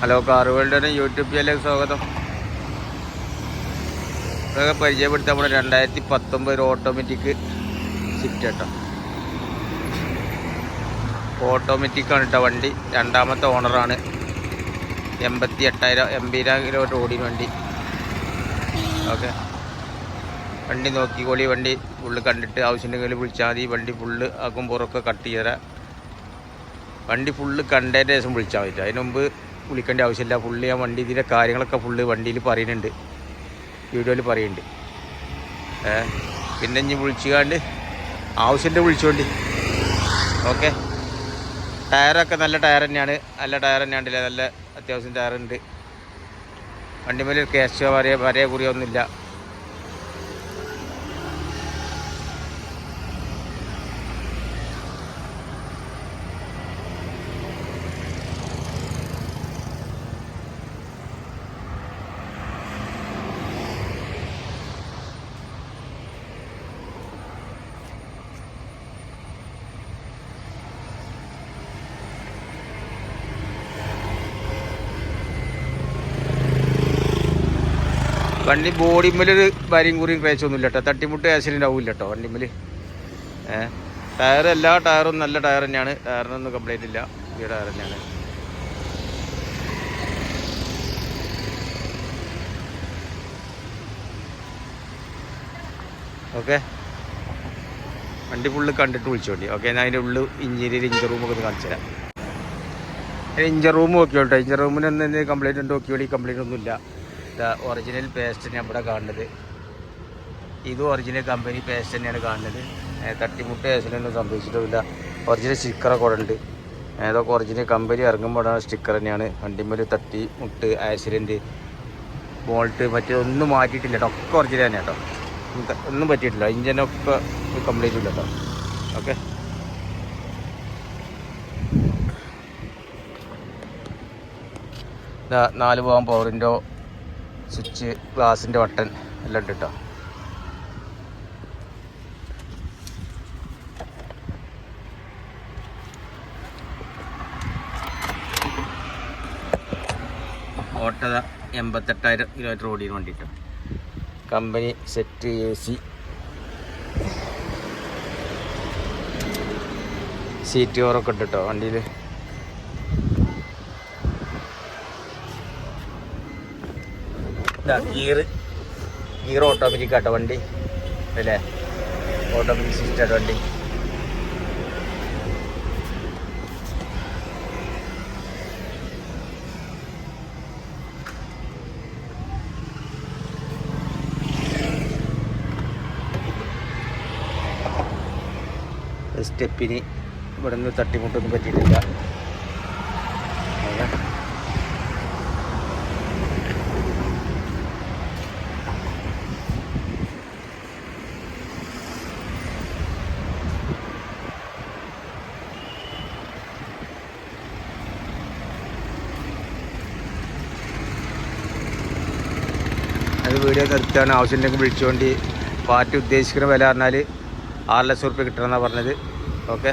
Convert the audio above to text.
Hello car വേൾഡിന്റെ YouTube ചാനലിലേക്ക് സ്വാഗതം. ഇതൊക്കെ പരിചയപ്പെടുത്താൻ നമ്മുടെ രണ്ടായിരത്തി പത്തൊമ്പത് ഓട്ടോമാറ്റിക് സ്വിഫ്റ്റ് കേട്ടോ. ഓട്ടോമാറ്റിക് ആണ് കേട്ടോ വണ്ടി. രണ്ടാമത്തെ ഓണറാണ് എൺപത്തി എട്ടായിരം എൺപതിനായിരം കിലോമീറ്റർ റോഡിന് വണ്ടി. ഓക്കെ വണ്ടി നോക്കിക്കോളി വണ്ടി ഫുള്ള് കണ്ടിട്ട് ആവശ്യമുണ്ടെങ്കിൽ വിളിച്ചാൽ മതി. വണ്ടി ഫുള്ള് ആക്കും പുറമൊക്കെ കട്ട് ചെയ്തരാം വണ്ടി ഫുള്ള് കണ്ടതിന്റെ ശേഷം വിളിച്ചാൽ മതി അതിന് മുമ്പ് വിളിക്കേണ്ട ആവശ്യമില്ല. പുള്ളി ആ വണ്ടി ഇതിന്റെ കാര്യങ്ങളൊക്കെ ഫുള്ള് വണ്ടിയിൽ പറയുന്നുണ്ട്. വീഡിയോയിൽ പറയുന്നുണ്ട്. പിന്നെ ഇനി വിളിച്ചുകാണ്ട് ആവശ്യമുണ്ട് വിളിച്ചോണ്ട്. ഓക്കെ. ടയറൊക്കെ നല്ല ടയർ തന്നെയാണ്. നല്ല ടയർ തന്നെയാണ് നല്ല അത്യാവശ്യം ടയറുണ്ട്. വണ്ടിമേൽ ക്യാഷ് വരെ വരെ കുറിയൊന്നുമില്ല. വണ്ടി ബോഡിമേലൊരു വരിയും കുറിയും ക്രേച്ചൊന്നുമില്ല കേട്ടോ തട്ടിമുട്ട് ആക്സിഡന്റ് ആവില്ല കേട്ടോ വണ്ടിമേൽ ഏഹ് ടയർ എല്ലാ ടയറും നല്ല ടയർ തന്നെയാണ്. ടയറിനൊന്നും കംപ്ലൈന്റ് ഇല്ല. ഈ ടയർ തന്നെയാണ്. ഓക്കെ വണ്ടി ഫുള്ള് കണ്ടിട്ട് വിളിച്ചു വിളിച്ചോണ്ടി ഓക്കെ ഞാൻ അതിന്റെ ഉള്ളിൽ ഇഞ്ചിനീയർ ഇഞ്ചർ റൂമൊക്കെ ഒന്ന് കാണിച്ചു തരാം. ഇഞ്ചർ റൂം നോക്കിയോട്ടെ ഇഞ്ചർ റൂമിനൊന്നും കംപ്ലൈന്റ് ഉണ്ടോ? നോക്കിയോളി കംപ്ലൈന്റ് ഒന്നുമില്ല. ഒറിജിനൽ പേസ്റ്റ് ഞാൻ ഇവിടെ കാണുന്നത്. ഇതും ഒറിജിനൽ കമ്പനി പേസ്റ്റ് തന്നെയാണ് കാണുന്നത്. തട്ടിമുട്ട കേസിലൊന്നും സംഭവിച്ചിട്ടില്ല ഒറിജിനൽ സ്റ്റിക്കറൊക്കെ ഇവിടെ ഉണ്ട് ഏതൊക്കെ ഒറിജിനൽ കമ്പനി ഇറങ്ങുമ്പോഴാണ് സ്റ്റിക്കർ തന്നെയാണ്. വണ്ടിമേൽ തട്ടി മുട്ട് ആക്സിഡന്റ് ബോൾട്ട് മറ്റേ ഒന്നും മാറ്റിയിട്ടില്ല കേട്ടോ. ഒക്കെ ഒറിജിനൽ തന്നെ കേട്ടോ. ഒന്നും പറ്റിയിട്ടില്ല. ഇഞ്ചിനൊക്കെ കംപ്ലീറ്റ് ഇല്ല കേട്ടോ. ഓക്കെ നാല് പോകാൻ പവറിന്റെ സ്വിച്ച് ഗ്ലാസിന്റെ ബട്ടൺ എല്ലാം ഉണ്ട് കേട്ടോ ഓട്ടത എൺപത്തെട്ടായിരം കിലോമീറ്റർ ഓടിയതിന് വേണ്ടിയിട്ട്. Company set A C. Seat കവറൊക്കെ ഉണ്ട് കേട്ടോ വണ്ടിയിൽ ഗിയർ ഗിയർ ഓട്ടോമാറ്റിക് ആട്ടോ വണ്ടി. അല്ലേ? ഓട്ടോമാറ്റിക് സിസ്റ്റം വണ്ടി. സ്റ്റെപ്പിന് ഇവിടെ നിന്ന് തട്ടിമുട്ടൊന്നും പറ്റിയിട്ടില്ല അതെ. അത് വീഡിയോ നിർത്തുകയാണ്. ആവശ്യമുണ്ടെങ്കിൽ വിളിച്ചുകൊണ്ട് പാർട്ടി ഉദ്ദേശിക്കുന്ന വില പറഞ്ഞാൽ ആറ് ലക്ഷം റുപ്യ കിട്ടണമെന്നാണ് പറഞ്ഞത്. ഓക്കെ